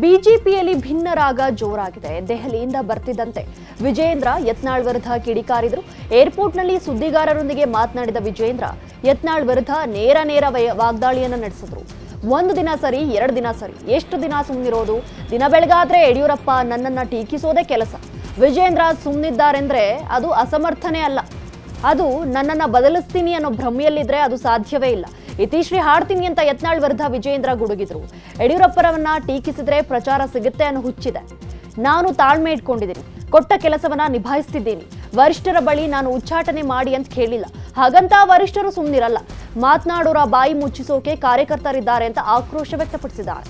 ಬಿಜೆಪಿಯಲ್ಲಿ ಭಿನ್ನ ರಾಗ ಜೋರಾಗಿದೆ. ದೆಹಲಿಯಿಂದ ಬರ್ತಿದ್ದಂತೆ ವಿಜೇಂದ್ರ ಯತ್ನಾಳ್ ವಿರುದ್ಧ ಕಿಡಿಕಾರಿದರು ಏರ್ಪೋರ್ಟ್ನಲ್ಲಿ ಸುದ್ದಿಗಾರರೊಂದಿಗೆ ಮಾತನಾಡಿದ ವಿಜೇಂದ್ರ ಯತ್ನಾಳ್ ವಿರುದ್ಧ ನೇರ ನೇರ ವಾಗ್ದಾಳಿಯನ್ನು ನಡೆಸಿದ್ರು. ಒಂದು ದಿನ ಸರಿ, ಎರಡು ದಿನ ಸರಿ, ಎಷ್ಟು ದಿನ ಸುಮ್ಮನಿರೋದು ದಿನ ಬೆಳಗಾದ್ರೆ ಯಡಿಯೂರಪ್ಪ ನನ್ನನ್ನ ಟೀಕಿಸೋದೇ ಕೆಲಸ. ವಿಜೇಂದ್ರ ಸುಮ್ಮನಿದ್ದಾರೆಂದ್ರೆ ಅದು ಅಸಮರ್ಥನೆ ಅಲ್ಲ. ಅದು ನನ್ನನ್ನು ಬದಲಿಸ್ತೀನಿ ಅನ್ನೋ ಭ್ರಮೆಯಲ್ಲಿದ್ರೆ ಅದು ಸಾಧ್ಯವೇ ಇಲ್ಲ. ಇತಿಶ್ರೀ ಹಾಡ್ತೀನಿ ಅಂತ ಯತ್ನಾಳ್ ವಿರುದ್ಧ ವಿಜೇಂದ್ರ ಗುಡುಗಿದ್ರು. ಯಡಿಯೂರಪ್ಪರವನ್ನ ಟೀಕಿಸಿದ್ರೆ ಪ್ರಚಾರ ಸಿಗುತ್ತೆ ಅನ್ನೋ ಹುಚ್ಚಿದೆ. ನಾನು ತಾಳ್ಮೆ ಇಟ್ಕೊಂಡಿದ್ದೀನಿ. ಕೊಟ್ಟ ಕೆಲಸವನ್ನ ನಿಭಾಯಿಸ್ತಿದ್ದೀನಿ. ವರಿಷ್ಠರ ಬಳಿ ನಾನು ಉಚ್ಚಾಟನೆ ಮಾಡಿ ಅಂತ ಕೇಳಿಲ್ಲ. ಹಾಗಂತ ವರಿಷ್ಠರು ಸುಮ್ಮನಿರಲ್ಲ ಮಾತನಾಡೋರ ಬಾಯಿ ಮುಚ್ಚಿಸೋಕೆ ಕಾರ್ಯಕರ್ತರಿದ್ದಾರೆ ಅಂತ ಆಕ್ರೋಶ ವ್ಯಕ್ತಪಡಿಸಿದ್ದಾರೆ.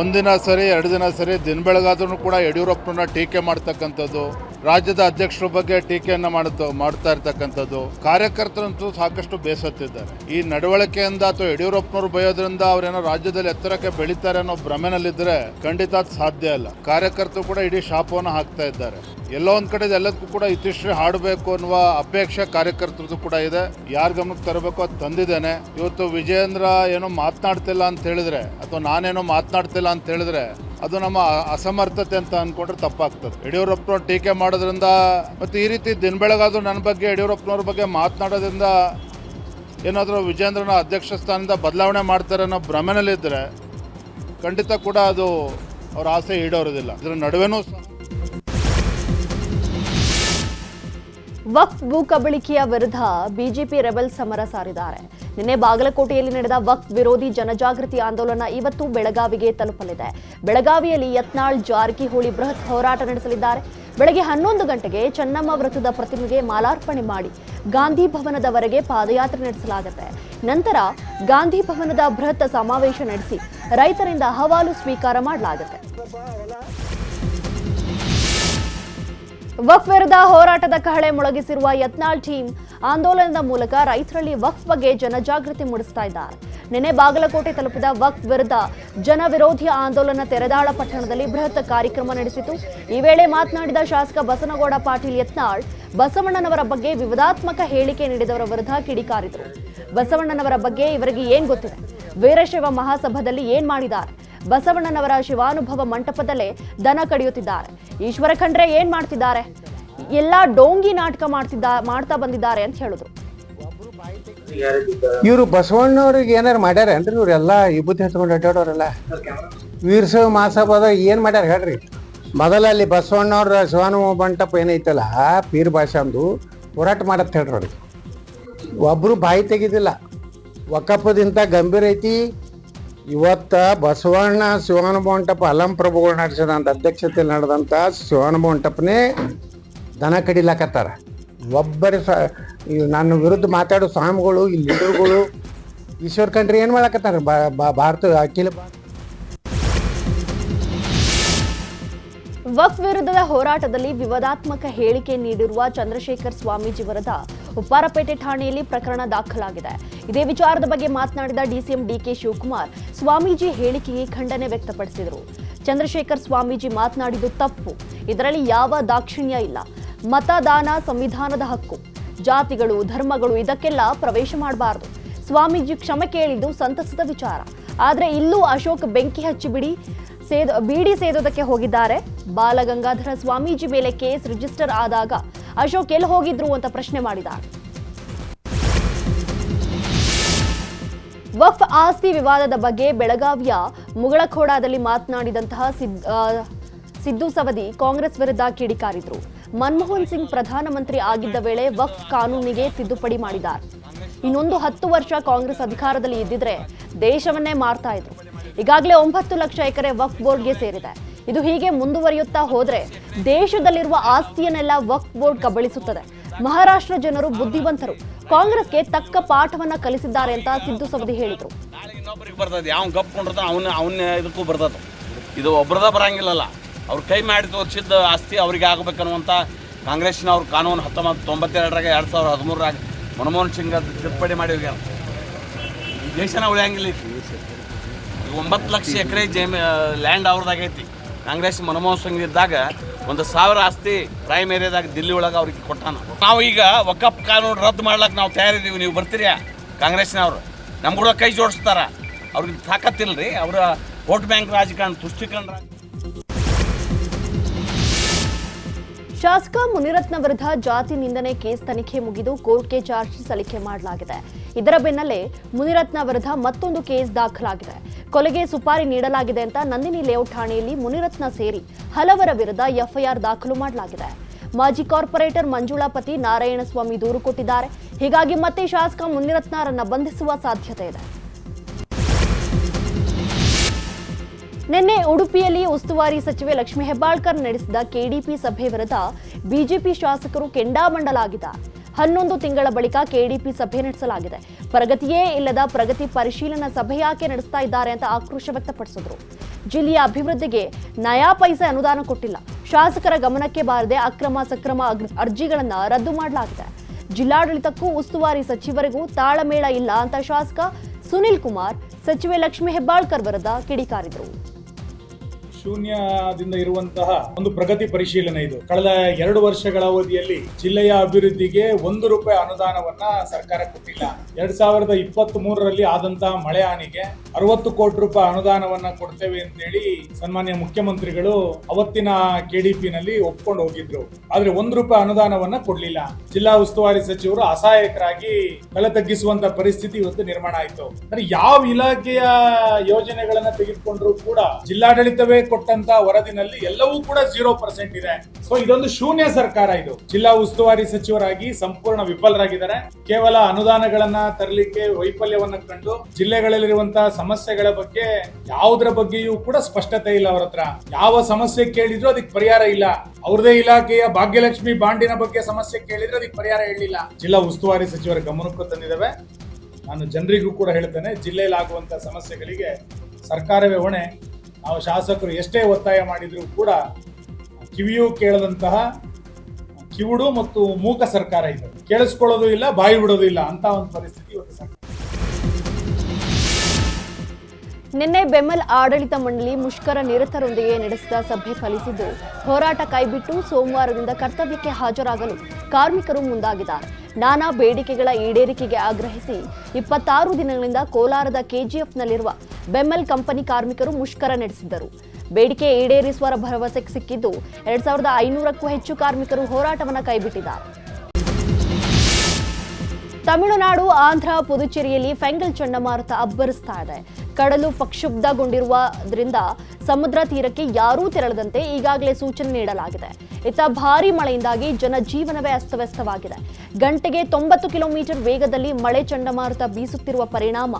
ಒಂದಿನ ಸರಿ, ಎರಡು ದಿನ ಸರಿ, ದಿನ ಬೆಳಗಾದ್ರೂ ಕೂಡ ಯಡಿಯೂರಪ್ಪನ ಟೀಕೆ ಮಾಡ್ತಕ್ಕಂಥದ್ದು ರಾಜ್ಯದ ಅಧ್ಯಕ್ಷರ ಬಗ್ಗೆ ಟೀಕೆಯನ್ನು ಮಾಡುತ್ತ, ಮಾಡ್ತಾ ಇರ್ತಕ್ಕಂಥದ್ದು. ಕಾರ್ಯಕರ್ತರಂತೂ ಸಾಕಷ್ಟು ಬೇಸತ್ತಿದ್ದಾರೆ. ಈ ನಡವಳಿಕೆಯಿಂದ ಅಥವಾ ಯಡಿಯೂರಪ್ಪನವರು ಬಯೋದ್ರಿಂದ ಅವರೇನೋ ರಾಜ್ಯದಲ್ಲಿ ಎತ್ತರಕ್ಕೆ ಬೆಳೀತಾರೆ ಅನ್ನೋ ಭ್ರಮೆನಲ್ಲಿದ್ದರೆ ಖಂಡಿತ ಸಾಧ್ಯ ಇಲ್ಲ. ಕಾರ್ಯಕರ್ತರು ಕೂಡ ಇಡೀ ಶಾಪವನ್ನು ಹಾಕ್ತಾ ಇದ್ದಾರೆ. ಎಲ್ಲೋ ಒಂದ್ ಕಡೆ ಎಲ್ಲದಕ್ಕೂ ಕೂಡ ಇತಿಶ್ರೀ ಹಾಡಬೇಕು ಅನ್ನುವ ಅಪೇಕ್ಷೆ ಕಾರ್ಯಕರ್ತರದ್ದು ಕೂಡ ಇದೆ. ಯಾರ ಗಮನಕ್ಕೆ ತರಬೇಕು ಅದು ತಂದಿದ್ದೇನೆ. ಇವತ್ತು ವಿಜಯೇಂದ್ರ ಏನೋ ಮಾತನಾಡ್ತಿಲ್ಲ ಅಂತ ಹೇಳಿದ್ರೆ ಅಥವಾ ನಾನೇನೋ ಮಾತನಾಡ್ತಿಲ್ಲ ಅಂತ ಹೇಳಿದ್ರೆ ಅದು ನಮ್ಮ ಅಸಮರ್ಥತೆ ಅಂತ ಅನ್ಕೊಂಡ್ರೆ ತಪ್ಪಾಗ್ತದೆ. ಯಡಿಯೂರಪ್ಪನವ್ರು ಟೀಕೆ ಮಾಡೋದ್ರಿಂದ ಮತ್ತು ಈ ರೀತಿ ದಿನ ಬೆಳಗಾದರೂ ನನ್ನ ಬಗ್ಗೆ, ಯಡಿಯೂರಪ್ಪನವ್ರ ಬಗ್ಗೆ ಮಾತನಾಡೋದ್ರಿಂದ ಏನಾದರೂ ವಿಜೇಂದ್ರನ ಅಧ್ಯಕ್ಷ ಸ್ಥಾನದಿಂದ ಬದಲಾವಣೆ ಮಾಡ್ತಾರೆ ಅನ್ನೋ ಭ್ರಮೆನಲ್ಲಿದ್ದರೆ ಖಂಡಿತ ಕೂಡ ಅದು ಅವ್ರ ಆಸೆ ಈಡೋರೋದಿಲ್ಲ. ಇದ್ರ ನಡುವೆನೂ ವಕ್ಫ್ ಭೂ ಕಬಳಿಕೆಯ ವಿರುದ್ಧ ಬಿಜೆಪಿ ರೆಬೆಲ್ ಸಮರ ಸಾರಿದ್ದಾರೆ. ನಿನ್ನೆ ಬಾಗಲಕೋಟೆಯಲ್ಲಿ ನಡೆದ ವಕ್ಫ್ ವಿರೋಧಿ ಜನಜಾಗೃತಿ ಆಂದೋಲನ ಇವತ್ತು ಬೆಳಗಾವಿಗೆ ತಲುಪಲಿದೆ. ಬೆಳಗಾವಿಯಲ್ಲಿ ಯತ್ನಾಳ್ ಜಾರಕಿಹೊಳಿ ಬೃಹತ್ ಹೋರಾಟ ನಡೆಸಲಿದ್ದಾರೆ. ಬೆಳಗ್ಗೆ ಹನ್ನೊಂದು ಗಂಟೆಗೆ ಚೆನ್ನಮ್ಮ ವೃತ್ತದ ಪ್ರತಿಮೆಗೆ ಮಾಲಾರ್ಪಣೆ ಮಾಡಿ ಗಾಂಧಿ ಭವನದವರೆಗೆ ಪಾದಯಾತ್ರೆ ನಡೆಸಲಾಗುತ್ತೆ. ನಂತರ ಗಾಂಧಿ ಭವನದ ಬೃಹತ್ ಸಮಾವೇಶ ನಡೆಸಿ ರೈತರಿಂದ ಅಹವಾಲು ಸ್ವೀಕಾರ ಮಾಡಲಾಗುತ್ತೆ. ವಕ್ಫ್ ವಿರುದ್ಧ ಹೋರಾಟದ ಕಹಳೆ ಮೊಳಗಿಸಿರುವ ಯತ್ನಾಳ್ ಟೀಮ್ ಆಂದೋಲನದ ಮೂಲಕ ರೈತರಲ್ಲಿ ವಕ್ಫ್ ಬಗ್ಗೆ ಜನಜಾಗೃತಿ ಮೂಡಿಸ್ತಾ ಇದ್ದಾರೆ. ನಿನ್ನೆ ಬಾಗಲಕೋಟೆ ತಲುಪಿದ ವಕ್ಫ್ ವಿರುದ್ಧ ಜನ ವಿರೋಧಿ ಆಂದೋಲನ ತೆರೆದಾಳ ಪಟ್ಟಣದಲ್ಲಿ ಬೃಹತ್ ಕಾರ್ಯಕ್ರಮ ನಡೆಸಿತು. ಈ ವೇಳೆ ಮಾತನಾಡಿದ ಶಾಸಕ ಬಸನಗೌಡ ಪಾಟೀಲ್ ಯತ್ನಾಳ್, ಬಸವಣ್ಣನವರ ಬಗ್ಗೆ ವಿವಾದಾತ್ಮಕ ಹೇಳಿಕೆ ನೀಡಿದವರ ವಿರುದ್ಧ ಕಿಡಿಕಾರಿದರು. ಬಸವಣ್ಣನವರ ಬಗ್ಗೆ ಇವರಿಗೆ ಏನ್ ಗೊತ್ತಿದೆ? ವೀರಶೈವ ಮಹಾಸಭಾದಲ್ಲಿ ಏನ್ ಮಾಡಿದ್ದಾರೆ? ಬಸವಣ್ಣನವರ ಶಿವಾನುಭವ ಮಂಟಪದಲ್ಲೇ ದನ ಕಡಿಯುತ್ತಿದ್ದಾರೆ. ಈಶ್ವರ ಖಂಡ್ರೆ ಏನ್ ಮಾಡ್ತಿದ್ದಾರೆ? ಎಲ್ಲಾ ಡೋಂಗಿ ನಾಟಕ ಮಾಡ್ತಿದ್ದ, ಮಾಡ್ತಾ ಬಂದಿದ್ದಾರೆ ಅಂತ ಹೇಳಿದ್ರು ಇವರು ಬಸವಣ್ಣವ್ರಿಗೆ ಏನಾರು ಮಾಡ್ಯಾರೇನ್ರಿ ಇವರೆಲ್ಲ ವಿಭೂತಿ ಹಚ್ಕೊಂಡು ಅಡ್ಡಾಡೋರೆಲ್ಲ? ವೀರಶೈವ ಮಹಾಸಭಾದ ಏನು ಮಾಡ್ಯಾರ ಹೇಳ್ರಿ? ಮೊದಲಲ್ಲಿ ಬಸವಣ್ಣವ್ರ ಶಿವಾನುಭವ ಮಂಟಪ ಏನೈತಲ್ಲ, ಪೀರ್ ಭಾಷಾಂದು ಹೋರಾಟ ಮಾಡತ್ ಹೇಳ್ರಿ ಅವ್ರಿಗೆ ಒಬ್ಬರು ಬಾಯಿ ತೆಗಿದಿಲ್ಲ. ಒಕ್ಕಪ್ಪದಿಂದ ಗಂಭೀರ ಐತಿ ಇವತ್ತ ಬಸವಣ್ಣ ಶಿವಾನುಭವ ಮಂಟಪ ಅಲಂ ಪ್ರಭುಗಳು ನಡೆಸಿದಂಥ ಅಧ್ಯಕ್ಷತೆಯಲ್ಲಿ ನಡೆದಂಥ ಶಿವಾನುಭವ ಬೋಂಟಪ್ಪನೇ ದನ ಕಡಿಲಾಕತ್ತಾರ. ಒಬ್ಬರು ಸ ನನ್ನ ವಿರುದ್ಧ ಮಾತಾಡೋ ಸ್ವಾಮಿಗಳು, ಈ ಲೀಡರ್ಗಳು, ಈಶ್ವರ್ ಕಂಡ್ರಿ ಏನು ಮಾಡಕತ್ತಾರ? ಭಾರತ ಅಖಿಲ ವಕ್ ವಿರುದ್ಧದ ಹೋರಾಟದಲ್ಲಿ ವಿವಾದಾತ್ಮಕ ಹೇಳಿಕೆ ನೀಡಿರುವ ಚಂದ್ರಶೇಖರ್ ಸ್ವಾಮೀಜಿ ವಿರುದ್ಧ ಉಪ್ಪಾರಪೇಟೆ ಠಾಣೆಯಲ್ಲಿ ಪ್ರಕರಣ ದಾಖಲಾಗಿದೆ. ಇದೇ ವಿಚಾರದ ಬಗ್ಗೆ ಮಾತನಾಡಿದ ಡಿಸಿಎಂ ಡಿಕೆ ಶಿವಕುಮಾರ್, ಸ್ವಾಮೀಜಿ ಹೇಳಿಕೆಗೆ ಖಂಡನೆ ವ್ಯಕ್ತಪಡಿಸಿದರು. ಚಂದ್ರಶೇಖರ್ ಸ್ವಾಮೀಜಿ ಮಾತನಾಡಿದ್ದು ತಪ್ಪು. ಇದರಲ್ಲಿ ಯಾವ ದಾಕ್ಷಿಣ್ಯ ಇಲ್ಲ. ಮತದಾನ ಸಂವಿಧಾನದ ಹಕ್ಕು. ಜಾತಿಗಳು, ಧರ್ಮಗಳು ಇದಕ್ಕೆಲ್ಲ ಪ್ರವೇಶ ಮಾಡಬಾರದು. ಸ್ವಾಮೀಜಿ ಕ್ಷಮೆ ಕೇಳಿದ್ದು ಸಂತಸದ ವಿಚಾರ. ಆದರೆ ಇಲ್ಲೂ ಅಶೋಕ್ ಬೆಂಕಿ ಹಚ್ಚಿ ಬಿಡಿ ಸೇದ, ಬೀಡಿ ಸೇದೋದಕ್ಕೆ ಹೋಗಿದ್ದಾರೆ. ಬಾಲಗಂಗಾಧರ ಸ್ವಾಮೀಜಿ ಮೇಲೆ ಕೇಸ್ ರಿಜಿಸ್ಟರ್ ಆದಾಗ ಅಶೋಕ್ ಎಲ್ಲಿ ಹೋಗಿದ್ರು ಅಂತ ಪ್ರಶ್ನೆ ಮಾಡಿದ. ವಕ್ಫ್ ಆಸ್ತಿ ವಿವಾದದ ಬಗ್ಗೆ ಬೆಳಗಾವಿಯ ಮುಗಳಖೋಡಾದಲ್ಲಿ ಮಾತನಾಡಿದಂತಹ ಸಿದ್ ಸಿದ್ದು ಸವದಿ ಕಾಂಗ್ರೆಸ್ ವಿರುದ್ಧ ಕಿಡಿಕಾರಿದ್ರು ಮನಮೋಹನ್ ಸಿಂಗ್ ಪ್ರಧಾನಮಂತ್ರಿ ಆಗಿದ್ದ ವೇಳೆ ವಕ್ಫ್ ಕಾನೂನಿಗೆ ತಿದ್ದುಪಡಿ ಮಾಡಿದ್ದಾರೆ. ಇನ್ನೊಂದು ಹತ್ತು ವರ್ಷ ಕಾಂಗ್ರೆಸ್ ಅಧಿಕಾರದಲ್ಲಿ ಇದ್ದಿದ್ರೆ ದೇಶವನ್ನೇ ಮಾರ್ತಾ ಇದ್ರು. ಈಗಾಗಲೇ ಒಂಬತ್ತು ಲಕ್ಷ ಎಕರೆ ವಕ್ಫ್ ಬೋರ್ಡ್ಗೆ ಸೇರಿದೆ. ಇದು ಹೀಗೆ ಮುಂದುವರಿಯುತ್ತಾ ಹೋದ್ರೆ ದೇಶದಲ್ಲಿರುವ ಆಸ್ತಿಯನ್ನೆಲ್ಲ ವಕ್ಫ್ ಬೋರ್ಡ್ ಕಬಳಿಸುತ್ತದೆ. ಮಹಾರಾಷ್ಟ್ರ ಜನರು ಬುದ್ಧಿವಂತರು. ಕಾಂಗ್ರೆಸ್ಗೆ ತಕ್ಕ ಪಾಠವನ್ನ ಕಲಿಸಿದ್ದಾರೆ ಅಂತ ಸಿದ್ದು ಸವದಿ ಹೇಳಿದರು. ಬರ್ತದೆ. ಯಾವ ಇದಕ್ಕೂ ಇದು ಒಬ್ರದ ಬರಂಗಿಲ್ಲಲ್ಲ. ಅವ್ರ ಕೈ ಮಾಡಿ ತೋರಿಸಿದ್ದ ಆಸ್ತಿ ಅವ್ರಿಗೆ ಆಗ್ಬೇಕನ್ನುವಂಥ ಅವ್ರ ಕಾನೂನು ಹತ್ತೊಂಬತ್ತು ತೊಂಬತ್ತೆರಡರಾಗ ಎರಡು ಸಾವಿರದ ಹದಿಮೂರರಾಗ ಮನಮೋಹನ್ ಸಿಂಗ್ ಅದು ತಿದ್ದುಪಡಿ ಮಾಡಿ ಹೋಗ್ಯಾರ. ದೇಶನ ಉಳಿಯಂಗಿಲ್ಲ ಒಂಬತ್ತು ಲಕ್ಷ ಎಕರೆ ಜಮೀ ಲ್ಯಾಂಡ್ ಅವ್ರದ್ದಾಗೈತಿ ಕಾಂಗ್ರೆಸ್ ಮನಮೋಹನ್ ಸಿಂಗ್ ಇದ್ದಾಗ ಒಂದು ಸಾವಿರ ಆಸ್ತಿ ಪ್ರೈಮ್ ಏರಿಯಾದಾಗ ದಿಲ್ಲಿ ಒಳಗೆ ಅವ್ರಿಗೆ ಕೊಟ್ಟಾನ. ನಾವು ಈಗ ವಕಪ್ ಕಾನೂನು ರದ್ದು ಮಾಡ್ಲಕ್ಕೆ ನಾವು ತಯಾರಿದ್ದೀವಿ. ನೀವು ಬರ್ತೀರಿ ಕಾಂಗ್ರೆಸ್ನವ್ರು. ನಮ್ಮ ಕೂಡ ಕೈ ಜೋಡಿಸ್ತಾರ. ಅವ್ರಿಗೆ ತಾಕತ್ತಿಲ್ಲ ರೀ ಅವರ ವೋಟ್ ಬ್ಯಾಂಕ್ ರಾಜಕಾರಣ ತುಷ್ಟೀಕರಣ ಶಾಸಕ ಮುನಿರತ್ನ ವಿರುದ್ಧ ಜಾತಿ ನಿಂದನೆ ಕೇಸ್ ತನಿಖೆ ಮುಗಿದು ಕೋರ್ಟ್ಗೆ ಚಾರ್ಜ್ ಸಲ್ಲಿಕೆ ಮಾಡಲಾಗಿದೆ. ಇದರ ಬೆನ್ನಲ್ಲೇ ಮುನಿರತ್ನ ವಿರುದ್ಧ ಮತ್ತೊಂದು ಕೇಸ್ ದಾಖಲಾಗಿದೆ. ಕೊಲೆಗೆ ಸುಪಾರಿ ನೀಡಲಾಗಿದೆ ಅಂತ ನಂದಿನಿ ಲೇಔಟ್ ಠಾಣೆಯಲ್ಲಿ ಮುನಿರತ್ನ ಸೇರಿ ಹಲವರ ವಿರುದ್ಧ ಎಫ್ಐಆರ್ ದಾಖಲು ಮಾಡಲಾಗಿದೆ. ಮಾಜಿ ಕಾರ್ಪೊರೇಟರ್ ಮಂಜುಳಾಪತಿ ನಾರಾಯಣಸ್ವಾಮಿ ದೂರು ಕೊಟ್ಟಿದ್ದಾರೆ. ಹೀಗಾಗಿ ಮತ್ತೆ ಶಾಸಕ ಮುನಿರತ್ನರನ್ನ ಬಂಧಿಸುವ ಸಾಧ್ಯತೆ ಇದೆ. ನಿನ್ನೆ ಉಡುಪಿಯಲ್ಲಿ ಉಸ್ತುವಾರಿ ಸಚಿವೆ ಲಕ್ಷ್ಮೀ ಹೆಬ್ಬಾಳ್ಕರ್ ನಡೆಸಿದ ಕೆಡಿಪಿ ಸಭೆ ವಿರುದ್ಧ ಬಿಜೆಪಿ ಶಾಸಕರು ಕೆಂಡಾಮಂಡಲಾಗಿದ್ದಾರೆ. ಹನ್ನೊಂದು ತಿಂಗಳ ಬಳಿಕ ಕೆಡಿಪಿ ಸಭೆ ನಡೆಸಲಾಗಿದೆ. ಪ್ರಗತಿಯೇ ಇಲ್ಲದ ಪ್ರಗತಿ ಪರಿಶೀಲನಾ ಸಭೆ ಯಾಕೆ ನಡೆಸ್ತಾ ಇದ್ದಾರೆ ಅಂತ ಆಕ್ರೋಶ ವ್ಯಕ್ತಪಡಿಸಿದ್ರು. ಜಿಲ್ಲೆಯ ಅಭಿವೃದ್ಧಿಗೆ ನಯಾ ಪೈಸೆ ಅನುದಾನ ಕೊಟ್ಟಿಲ್ಲ. ಶಾಸಕರ ಗಮನಕ್ಕೆ ಬಾರದೆ ಅಕ್ರಮ ಸಕ್ರಮ ಅರ್ಜಿಗಳನ್ನು ರದ್ದು ಮಾಡಲಾಗಿದೆ. ಜಿಲ್ಲಾಡಳಿತಕ್ಕೂ ಉಸ್ತುವಾರಿ ಸಚಿವರಿಗೂ ತಾಳಮೇಳ ಇಲ್ಲ ಅಂತ ಶಾಸಕ ಸುನಿಲ್ ಕುಮಾರ್, ಸಚಿವೆ ಲಕ್ಷ್ಮೀ ಹೆಬ್ಬಾಳ್ಕರ್ ವಿರುದ್ಧ ಕಿಡಿಕಾರಿದರು. ಶೂನ್ಯದಿಂದ ಇರುವಂತಹ ಒಂದು ಪ್ರಗತಿ ಪರಿಶೀಲನೆ ಇದು. ಕಳೆದ ಎರಡು ವರ್ಷಗಳ ಅವಧಿಯಲ್ಲಿ ಜಿಲ್ಲೆಯ ಅಭಿವೃದ್ಧಿಗೆ ಒಂದು ರೂಪಾಯಿ ಅನುದಾನವನ್ನ ಸರ್ಕಾರ ಕೊಟ್ಟಿಲ್ಲ. ಎರಡ್ ಸಾವಿರದ ಇಪ್ಪತ್ತ್ ಮೂರರಲ್ಲಿ ಆದಂತಹ ಮಳೆ ಹಾನಿಗೆ ಅರವತ್ತು ಕೋಟಿ ರೂಪಾಯಿ ಅನುದಾನವನ್ನ ಕೊಡ್ತೇವೆ ಅಂತೇಳಿ ಸನ್ಮಾನ್ಯ ಮುಖ್ಯಮಂತ್ರಿಗಳು ಅವತ್ತಿನ ಕೆಡಿಪಿ ನಲ್ಲಿ ಒಪ್ಕೊಂಡು ಹೋಗಿದ್ರು. ಆದ್ರೆ ಒಂದು ರೂಪಾಯಿ ಅನುದಾನವನ್ನ ಕೊಡ್ಲಿಲ್ಲ. ಜಿಲ್ಲಾ ಉಸ್ತುವಾರಿ ಸಚಿವರು ಅಸಹಾಯಕರಾಗಿ ಬೆಲೆ ತಗ್ಗಿಸುವಂತ ಪರಿಸ್ಥಿತಿ ಇವತ್ತು ನಿರ್ಮಾಣ ಆಯ್ತು. ಅಂದ್ರೆ ಯಾವ ಇಲಾಖೆಯ ಯೋಜನೆಗಳನ್ನ ತೆಗೆದುಕೊಂಡ್ರು ಕೂಡ ಜಿಲ್ಲಾಡಳಿತವೇ ಕೊಟ್ಟಂತ ವರದಿನಲ್ಲಿ ಎಲ್ಲವೂ ಕೂಡ ಜೀರೋ ಪರ್ಸೆಂಟ್ ಇದೆ. ಸೊ ಇದೊಂದು ಶೂನ್ಯ ಸರ್ಕಾರ ಇದು. ಜಿಲ್ಲಾ ಉಸ್ತುವಾರಿ ಸಚಿವರಾಗಿ ಸಂಪೂರ್ಣ ವಿಫಲರಾಗಿದ್ದಾರೆ. ಕೇವಲ ಅನುದಾನಗಳನ್ನ ತರಲಿಕ್ಕೆ ವೈಫಲ್ಯವನ್ನ ಕಂಡು ಜಿಲ್ಲೆಗಳಲ್ಲಿರುವಂತಹ ಸಮಸ್ಯೆಗಳ ಬಗ್ಗೆ ಯಾವುದರ ಬಗ್ಗೆಯೂ ಕೂಡ ಸ್ಪಷ್ಟತೆ ಇಲ್ಲ ಅವರ ಹತ್ರ. ಯಾವ ಸಮಸ್ಯೆ ಕೇಳಿದ್ರು ಅದಕ್ಕೆ ಪರಿಹಾರ ಇಲ್ಲ. ಅವ್ರದೇ ಇಲಾಖೆಯ ಭಾಗ್ಯಲಕ್ಷ್ಮಿ ಬಾಂಡಿನ ಬಗ್ಗೆ ಸಮಸ್ಯೆ ಕೇಳಿದ್ರೆ ಅದಕ್ಕೆ ಪರಿಹಾರ ಹೇಳಿಲ್ಲ ಜಿಲ್ಲಾ ಉಸ್ತುವಾರಿ ಸಚಿವರ ಗಮನಕ್ಕೂ ತಂದಿದ್ದಾವೆ. ನಾನು ಜನರಿಗೂ ಕೂಡ ಹೇಳ್ತೇನೆ ಜಿಲ್ಲೆಯಲ್ಲಿ ಆಗುವಂತ ಸಮಸ್ಯೆಗಳಿಗೆ ಸರ್ಕಾರವೇ ಹೊಣೆ. ನಾವು ಶಾಸಕರು ಎಷ್ಟೇ ಒತ್ತಾಯ ಮಾಡಿದರೂ ಕೂಡ ಕಿವಿಯೂ ಕೇಳದಂತಹ ಕಿವುಡು ಮತ್ತು ಮೂಕ ಸರ್ಕಾರ ಇದೆ. ಕೇಳಿಸ್ಕೊಳ್ಳೋದು ಇಲ್ಲ, ಬಾಯಿ ಬಿಡೋದು ಇಲ್ಲ ಅಂತ ಒಂದು ಪರಿಸ್ಥಿತಿ. ನಿನ್ನೆ ಬೆಮ್ಮಲ್ ಆಡಳಿತ ಮಂಡಳಿ ಮುಷ್ಕರ ನಿರತರೊಂದಿಗೆ ನಡೆಸಿದ ಸಭೆ ಫಲಿಸಿದ್ದು, ಹೋರಾಟ ಕೈಬಿಟ್ಟು ಸೋಮವಾರದಿಂದ ಕರ್ತವ್ಯಕ್ಕೆ ಹಾಜರಾಗಲು ಕಾರ್ಮಿಕರು ಮುಂದಾಗಿದ್ದಾರೆ. ನಾನಾ ಬೇಡಿಕೆಗಳ ಈಡೇರಿಕೆಗೆ ಆಗ್ರಹಿಸಿ ಇಪ್ಪತ್ತಾರು ದಿನಗಳಿಂದ ಕೋಲಾರದ ಕೆಜಿಎಫ್ನಲ್ಲಿರುವ ಬೆಮ್ಮಲ್ ಕಂಪನಿ ಕಾರ್ಮಿಕರು ಮುಷ್ಕರ ನಡೆಸಿದ್ದರು. ಬೇಡಿಕೆ ಈಡೇರಿಸುವ ಭರವಸೆ ಸಿಕ್ಕಿದ್ದು, ಎರಡ್ ಸಾವಿರದ ಐನೂರಕ್ಕೂ ಹೆಚ್ಚು ಕಾರ್ಮಿಕರು ಹೋರಾಟವನ್ನು ಕೈಬಿಟ್ಟಿದ್ದಾರೆ. ತಮಿಳುನಾಡು, ಆಂಧ್ರ, ಪುದುಚೇರಿಯಲ್ಲಿ ಫೆಂಗಲ್ ಚಂಡಮಾರುತ ಅಬ್ಬರಿಸ್ತಾ ಇದೆ. ಕಡಲು ಪ್ರಕ್ಷುಬ್ಧಗೊಂಡಿರುವುದರಿಂದ ಸಮುದ್ರ ತೀರಕ್ಕೆ ಯಾರೂ ತೆರಳದಂತೆ ಈಗಾಗಲೇ ಸೂಚನೆ ನೀಡಲಾಗಿದೆ. ಇತ್ತ ಭಾರಿ ಮಳೆಯಿಂದಾಗಿ ಜನಜೀವನವೇ ಅಸ್ತವ್ಯಸ್ತವಾಗಿದೆ. ಗಂಟೆಗೆ ತೊಂಬತ್ತು ಕಿಲೋಮೀಟರ್ ವೇಗದಲ್ಲಿ ಮಳೆ ಚಂಡಮಾರುತ ಬೀಸುತ್ತಿರುವ ಪರಿಣಾಮ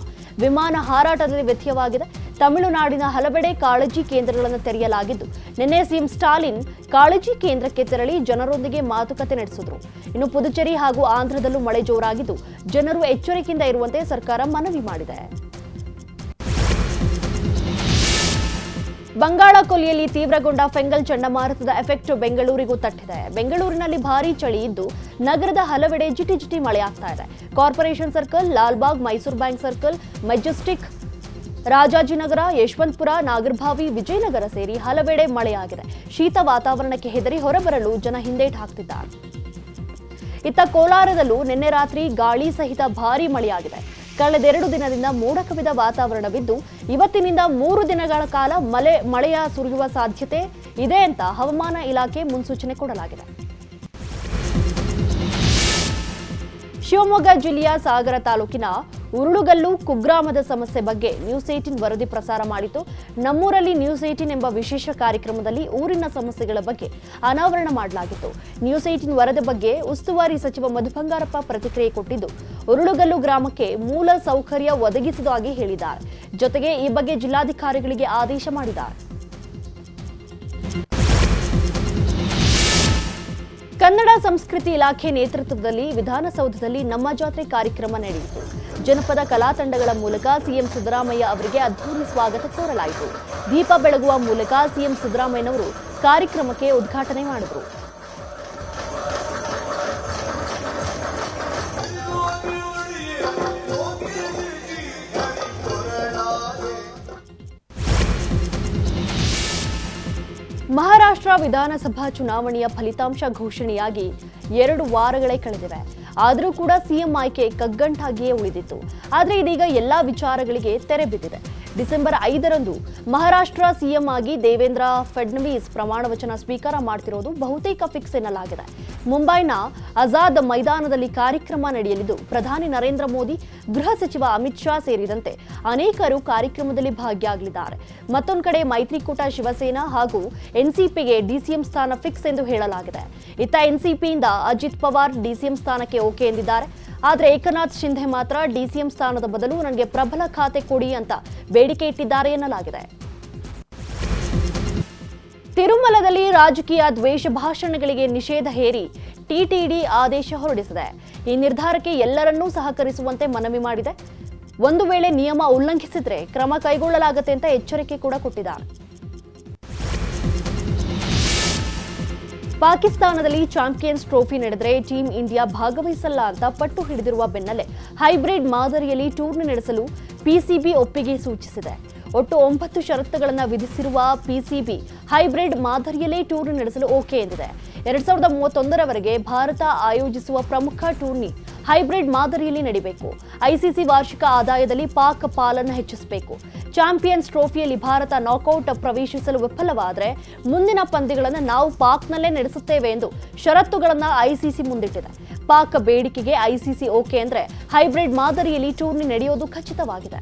ವಿಮಾನ ಹಾರಾಟದಲ್ಲಿ ವ್ಯತ್ಯವಾಗಿದೆ ತಮಿಳುನಾಡಿನ ಹಲವೆಡೆ ಕಾಳಜಿ ಕೇಂದ್ರಗಳನ್ನು ತೆರೆಯಲಾಗಿದ್ದು, ನಿನ್ನೆ ಸಿಎಂ ಸ್ಟಾಲಿನ್ ಕಾಳಜಿ ಕೇಂದ್ರಕ್ಕೆ ತೆರಳಿ ಜನರೊಂದಿಗೆ ಮಾತುಕತೆ ನಡೆಸಿದರು. ಇನ್ನು ಪುದುಚೇರಿ ಹಾಗೂ ಆಂಧ್ರದಲ್ಲೂ ಮಳೆ ಜೋರಾಗಿದ್ದು, ಜನರು ಎಚ್ಚರಿಕೆಯಿಂದ ಇರುವಂತೆ ಸರ್ಕಾರ ಮನವಿ ಮಾಡಿದೆ. ಬಂಗಾಳ ಕೊಲ್ಲಿಯಲ್ಲಿ ತೀವ್ರಗೊಂಡ ಫೆಂಗಲ್ ಚಂಡಮಾರುತದ ಎಫೆಕ್ಟ್ ಬೆಂಗಳೂರಿಗೂ ತಟ್ಟಿದೆ. ಬೆಂಗಳೂರಿನಲ್ಲಿ ಭಾರೀ ಚಳಿ ಇದ್ದು ನಗರದ ಹಲವೆಡೆ ಜಿಟಿ ಜಿಟಿ ಮಳೆಯಾಗ್ತಾ ಇದೆ. Corporation circle, Lalbagh, Mysuru bank circle, Majestic, Rajajinagar, Yeshwanthpur, Nagarbhavi, Vijayanagar ಸೇರಿ ಹಲವೆಡೆ ಮಳೆಯಾಗಿದೆ. ಶೀತ ವಾತಾವರಣಕ್ಕೆ ಹೆದರಿ ಹೊರಬರಲು ಜನ ಹಿಂದೇಟು ಹಾಕ್ತಿದ್ದಾರೆ. ಇತ್ತ ಕೋಲಾರದಲ್ಲೂ ನಿನ್ನೆ ರಾತ್ರಿ ಗಾಳಿ ಸಹಿತ ಭಾರೀ ಮಳೆಯಾಗಿದೆ. ಕಳೆದೆರಡು ದಿನದಿಂದ ಮೋಡ ಕವಿದ ವಾತಾವರಣವಿದ್ದು, ಇವತ್ತಿನಿಂದ ಮೂರು ದಿನಗಳ ಕಾಲ ಮಳೆ, ಮಳೆಯ ಸುರಿಯುವ ಸಾಧ್ಯತೆ ಇದೆ ಅಂತ ಹವಾಮಾನ ಇಲಾಖೆ ಮುನ್ಸೂಚನೆ ಕೊಡಲಾಗಿದೆ. ಶಿವಮೊಗ್ಗ ಜಿಲ್ಲೆಯ ಸಾಗರ ತಾಲೂಕಿನ ಉರುಳುಗಲ್ಲು ಕುಗ್ರಾಮದ ಸಮಸ್ಯೆ ಬಗ್ಗೆ ನ್ಯೂಸ್ ಏಟಿನ್ ವರದಿ ಪ್ರಸಾರ ಮಾಡಿತು. ನಮ್ಮೂರಲ್ಲಿ ನ್ಯೂಸ್ ಏಟಿನ್ ಎಂಬ ವಿಶೇಷ ಕಾರ್ಯಕ್ರಮದಲ್ಲಿ ಊರಿನ ಸಮಸ್ಯೆಗಳ ಬಗ್ಗೆ ಅನಾವರಣ ಮಾಡಲಾಗಿತ್ತು. ನ್ಯೂಸ್ ಏಟಿನ್ ವರದಿ ಬಗ್ಗೆ ಉಸ್ತುವಾರಿ ಸಚಿವ ಮಧು ಬಂಗಾರಪ್ಪ ಪ್ರತಿಕ್ರಿಯೆ ಕೊಟ್ಟಿದ್ದು, ಉರುಳುಗಲ್ಲು ಗ್ರಾಮಕ್ಕೆ ಮೂಲ ಸೌಕರ್ಯ ಒದಗಿಸುವುದಾಗಿ ಹೇಳಿದ್ದಾರೆ. ಜೊತೆಗೆ ಈ ಬಗ್ಗೆ ಜಿಲ್ಲಾಧಿಕಾರಿಗಳಿಗೆ ಆದೇಶ ಮಾಡಿದ್ದಾರೆ. ಕನ್ನಡ ಸಂಸ್ಕೃತಿ ಇಲಾಖೆ ನೇತೃತ್ವದಲ್ಲಿ ವಿಧಾನಸೌಧದಲ್ಲಿ ನಮ್ಮ ಜಾತ್ರೆ ಕಾರ್ಯಕ್ರಮ ನಡೆಯಿತು. ಜನಪದ ಕಲಾ ತಂಡಗಳ ಮೂಲಕ ಸಿಎಂ ಸಿದ್ದರಾಮಯ್ಯ ಅವರಿಗೆ ಅದ್ಧೂರಿ ಸ್ವಾಗತ ಕೋರಲಾಯಿತು. ದೀಪ ಬೆಳಗುವ ಮೂಲಕ ಸಿಎಂ ಸಿದ್ದರಾಮಯ್ಯನವರು ಕಾರ್ಯಕ್ರಮಕ್ಕೆ ಉದ್ಘಾಟನೆ ಮಾಡಿದರು. ಮಹಾರಾಷ್ಟ್ರ ವಿಧಾನಸಭಾ ಚುನಾವಣೆಯ ಫಲಿತಾಂಶ ಘೋಷಣೆಯಾಗಿ ಎರಡು ವಾರಗಳೇ ಕಳೆದಿವೆ. ಆದರೂ ಕೂಡ ಸಿಎಂ ಆಯ್ಕೆ ಕಗ್ಗಂಟಾಗಿಯೇ ಉಳಿದಿತ್ತು. ಆದರೆ ಇದೀಗ ಎಲ್ಲಾ ವಿಚಾರಗಳಿಗೆ ತೆರೆ ಬಿದ್ದಿದೆ. ಡಿಸೆಂಬರ್ ಐದರಂದು ಮಹಾರಾಷ್ಟ್ರ ಸಿಎಂ ಆಗಿ ದೇವೇಂದ್ರ ಫಡ್ನವೀಸ್ ಪ್ರಮಾಣ ವಚನ ಸ್ವೀಕಾರ ಮಾಡ್ತಿರೋದು ಬಹುತೇಕ ಫಿಕ್ಸ್ ಎನ್ನಲಾಗಿದೆ. ಮುಂಬೈನ ಆಜಾದ್ ಮೈದಾನದಲ್ಲಿ ಕಾರ್ಯಕ್ರಮ ನಡೆಯಲಿದ್ದು, ಪ್ರಧಾನಿ ನರೇಂದ್ರ ಮೋದಿ, ಗೃಹ ಸಚಿವ ಅಮಿತ್ ಶಾ ಸೇರಿದಂತೆ ಅನೇಕರು ಕಾರ್ಯಕ್ರಮದಲ್ಲಿ ಭಾಗಿಯಾಗಲಿದ್ದಾರೆ. ಮತ್ತೊಂದು ಕಡೆ ಮೈತ್ರಿಕೂಟ ಶಿವಸೇನಾ ಹಾಗೂ ಎನ್ಸಿಪಿಗೆ ಡಿಸಿಎಂ ಸ್ಥಾನ ಫಿಕ್ಸ್ ಎಂದು ಹೇಳಲಾಗಿದೆ. ಇತ್ತ ಎನ್ಸಿಪಿಯಿಂದ ಅಜಿತ್ ಪವಾರ್ ಡಿಸಿಎಂ ಸ್ಥಾನಕ್ಕೆ ಓಕೆ ಎಂದಿದ್ದಾರೆ. ಆದರೆ ಏಕನಾಥ್ ಶಿಂಧೆ ಮಾತ್ರ ಡಿಸಿಎಂ ಸ್ಥಾನದ ಬದಲು ನನಗೆ ಪ್ರಬಲ ಖಾತೆ ಕೊಡಿ ಅಂತ ಬೇಡಿಕೆ ಇಟ್ಟಿದ್ದಾರೆ ಎನ್ನಲಾಗಿದೆ. ತಿರುಮಲದಲ್ಲಿ ರಾಜಕೀಯ ದ್ವೇಷ ಭಾಷಣಗಳಿಗೆ ನಿಷೇಧ ಹೇರಿ ಟಿಟಿಡಿ ಆದೇಶ ಹೊರಡಿಸಿದೆ. ಈ ನಿರ್ಧಾರಕ್ಕೆ ಎಲ್ಲರನ್ನೂ ಸಹಕರಿಸುವಂತೆ ಮನವಿ ಮಾಡಿದೆ. ಒಂದು ವೇಳೆ ನಿಯಮ ಉಲ್ಲಂಘಿಸಿದ್ರೆ ಕ್ರಮ ಕೈಗೊಳ್ಳಲಾಗುತ್ತೆ ಅಂತ ಎಚ್ಚರಿಕೆ ಕೂಡ ಕೊಟ್ಟಿದ್ದಾರೆ. ಪಾಕಿಸ್ತಾನದಲ್ಲಿ ಚಾಂಪಿಯನ್ಸ್ ಟ್ರೋಫಿ ನಡೆದರೆ ಟೀಂ ಇಂಡಿಯಾ ಭಾಗವಹಿಸಲ್ಲ ಅಂತ ಪಟ್ಟು ಹಿಡಿದಿರುವ ಬೆನ್ನಲ್ಲೇ ಹೈಬ್ರಿಡ್ ಮಾದರಿಯಲ್ಲಿ ಟೂರ್ನಿ ನಡೆಸಲು ಪಿಸಿಬಿ ಒಪ್ಪಿಗೆ ಸೂಚಿಸಿದೆ. ಒಟ್ಟು ಒಂಬತ್ತು ಷರತ್ತುಗಳನ್ನು ವಿಧಿಸಿರುವ ಪಿಸಿಬಿ ಹೈಬ್ರಿಡ್ ಮಾದರಿಯಲ್ಲೇ ಟೂರ್ನಿ ನಡೆಸಲು ಓಕೆ ಎಂದಿದೆ. ಎರಡ್ ಸಾವಿರದ ಮೂವತ್ತೊಂದರವರೆಗೆ ಭಾರತ ಆಯೋಜಿಸುವ ಪ್ರಮುಖ ಟೂರ್ನಿ ಹೈಬ್ರಿಡ್ ಮಾದರಿಯಲ್ಲಿ ನಡಿಬೇಕು. ಐಸಿಸಿ ವಾರ್ಷಿಕ ಆದಾಯದಲ್ಲಿ ಪಾಕ್ ಪಾಲನ್ನು ಹೆಚ್ಚಿಸಬೇಕು. ಚಾಂಪಿಯನ್ಸ್ ಟ್ರೋಫಿಯಲ್ಲಿ ಭಾರತ ನಾಕೌಟ್ ಪ್ರವೇಶಿಸಲು ವಿಫಲವಾದರೆ ಮುಂದಿನ ಪಂದ್ಯಗಳನ್ನು ನಾವು ಪಾಕ್ನಲ್ಲೇ ನಡೆಸುತ್ತೇವೆ ಎಂದು ಷರತ್ತುಗಳನ್ನು ಐಸಿಸಿ ಮುಂದಿಟ್ಟಿದೆ. ಪಾಕ್ ಬೇಡಿಕೆಗೆ ಐಸಿಸಿ ಓಕೆ ಅಂದರೆ ಹೈಬ್ರಿಡ್ ಮಾದರಿಯಲ್ಲಿ ಟೂರ್ನಿ ನಡೆಯೋದು ಖಚಿತವಾಗಿದೆ.